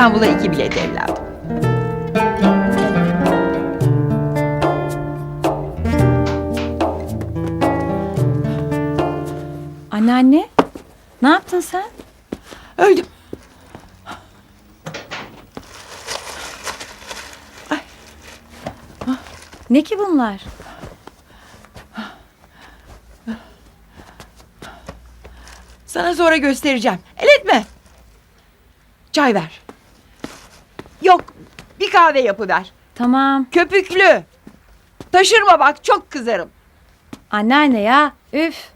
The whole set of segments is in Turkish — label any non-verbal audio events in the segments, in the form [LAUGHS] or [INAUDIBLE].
İstanbul'a iki bilet evladım. Anneanne, ne yaptın sen? Öldüm. Ne ki bunlar? Sana sonra göstereceğim. El etme. Çay ver. Kahve yapıver. Tamam. Köpüklü. Taşırma bak çok kızarım. Anneanne ya, üf.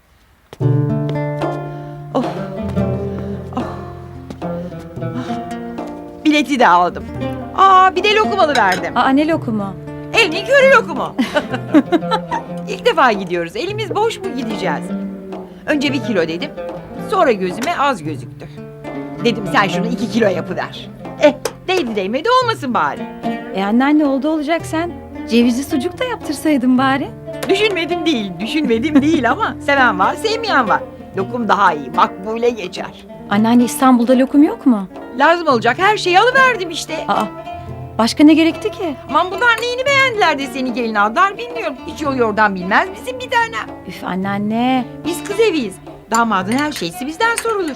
Bileti de aldım. Aa bir de lokumalı verdim. Aa ne lokumu? Elini körü lokumu. [LAUGHS] İlk defa gidiyoruz. Elimiz boş mu gideceğiz? Önce bir kilo dedim. Sonra gözüme az gözüktü. Dedim sen şunu iki kilo yapıver. Eh değdi değmedi olmasın bari. E anneanne oldu olacak sen. Cevizli sucuk da yaptırsaydın bari. Düşünmedim değil, düşünmedim değil ama seven var, sevmeyen var. Lokum daha iyi, makbule geçer. Anneanne İstanbul'da lokum yok mu? Lazım olacak her şeyi alıverdim işte. Aa, başka ne gerekti ki? Aman bunlar neyini beğendiler de seni gelin aldılar bilmiyorum. Hiç yol yordan bilmez bizim bir tane. Üf anneanne. Biz kız eviyiz. Damadın her şeysi bizden sorulur.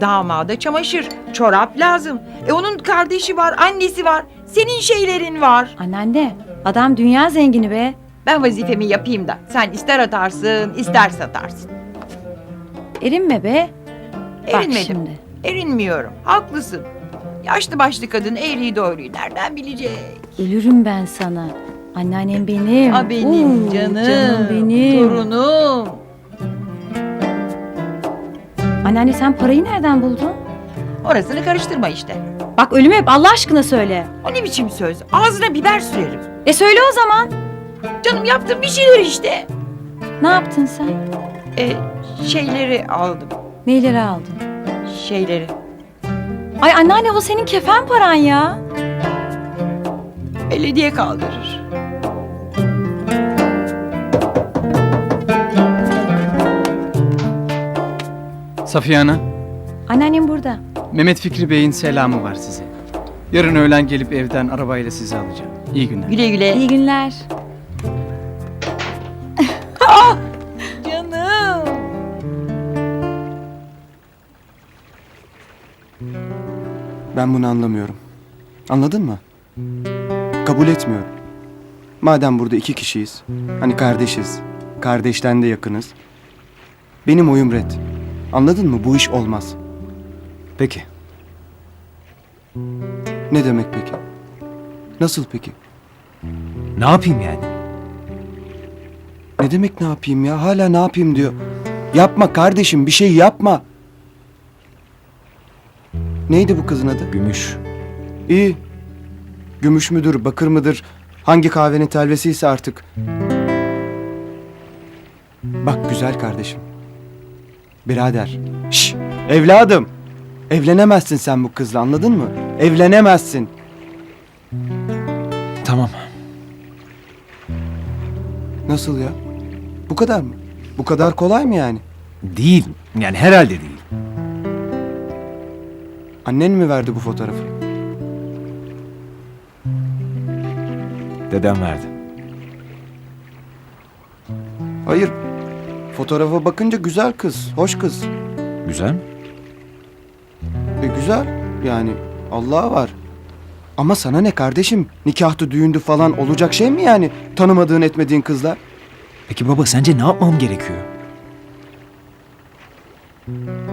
Damada çamaşır, çorap lazım. E onun kardeşi var, annesi var. Senin şeylerin var. Anneanne, adam dünya zengini be. Ben vazifemi yapayım da sen ister atarsın, ister satarsın. Erinme be. Bak Erinmedim. şimdi. Erinmiyorum. Haklısın. Yaşlı başlı kadın eğriyi doğruyu nereden bilecek? Ölürüm ben sana. Anneannem benim. A benim Oo, canım. Canım benim. Torunum. Anneanne sen parayı nereden buldun? Orasını karıştırma işte. Bak ölümü hep Allah aşkına söyle. O ne biçim söz? Ağzına biber sürerim. E söyle o zaman. Canım yaptığım bir şeyler işte. Ne yaptın sen? E, şeyleri aldım. Neyleri aldın? Şeyleri. Ay anneanne o senin kefen paran ya. Belediye kaldırır. Safiye Ana, Anneannem burada. Mehmet Fikri Bey'in selamı var size. Yarın öğlen gelip evden arabayla sizi alacağım. İyi günler. Güle güle. İyi günler. [LAUGHS] Canım. Ben bunu anlamıyorum. Anladın mı? Kabul etmiyorum. Madem burada iki kişiyiz, hani kardeşiz, kardeşten de yakınız. Benim oyum red. Anladın mı? Bu iş olmaz. Peki. Ne demek peki? Nasıl peki? Ne yapayım yani? Ne demek ne yapayım ya? Hala ne yapayım diyor. Yapma kardeşim, bir şey yapma. Neydi bu kızın adı? Gümüş. İyi. Gümüş müdür, bakır mıdır? Hangi kahvenin telvesiyse artık. Bak güzel kardeşim. Birader. Şş, evladım. Evlenemezsin sen bu kızla anladın mı? Evlenemezsin. Tamam. Nasıl ya? Bu kadar mı? Bu kadar kolay mı yani? Değil. Yani herhalde değil. Annen mi verdi bu fotoğrafı? Dedem verdi. Hayır. Fotoğrafa bakınca güzel kız, hoş kız. Güzel mi? E güzel yani Allah var. Ama sana ne kardeşim? Nikahtı, düğündü falan olacak şey mi yani? Tanımadığın etmediğin kızlar. Peki baba sence ne yapmam gerekiyor?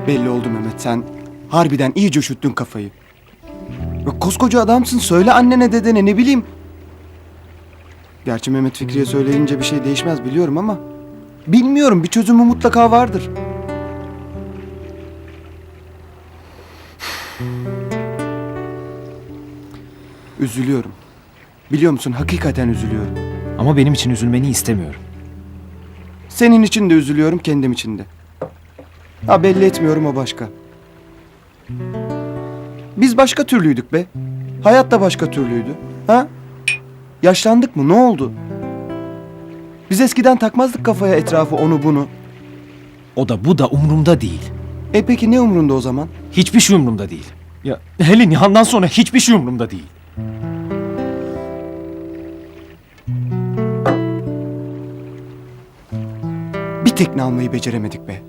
Belli oldu Mehmet sen harbiden iyice üşüttün kafayı. Ya koskoca adamsın söyle annene dedene ne bileyim. Gerçi Mehmet Fikri'ye söyleyince bir şey değişmez biliyorum ama. Bilmiyorum bir çözümü mutlaka vardır. Üzülüyorum. Biliyor musun hakikaten üzülüyorum. Ama benim için üzülmeni istemiyorum. Senin için de üzülüyorum, kendim için de. Ha belli etmiyorum o başka. Biz başka türlüydük be. Hayat da başka türlüydü. Ha? Yaşlandık mı? Ne oldu? Biz eskiden takmazdık kafaya etrafı onu bunu. O da bu da umurumda değil. E peki ne umrunda o zaman? Hiçbir şey umurumda değil. Ya hele Nihan'dan sonra hiçbir şey umurumda değil. Bir tekne almayı beceremedik be.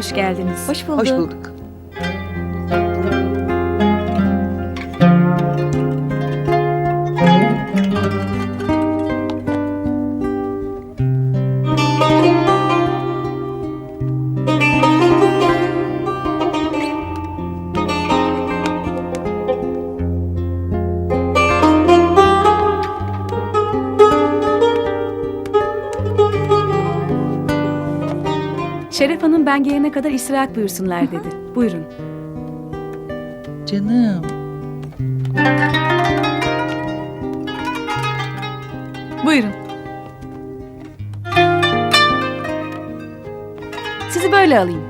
Hoş geldiniz. Hoş bulduk. Hoş bulduk. Şeref Hanım ben gelene kadar istirahat buyursunlar dedi. Buyurun. Canım. Buyurun. Sizi böyle alayım.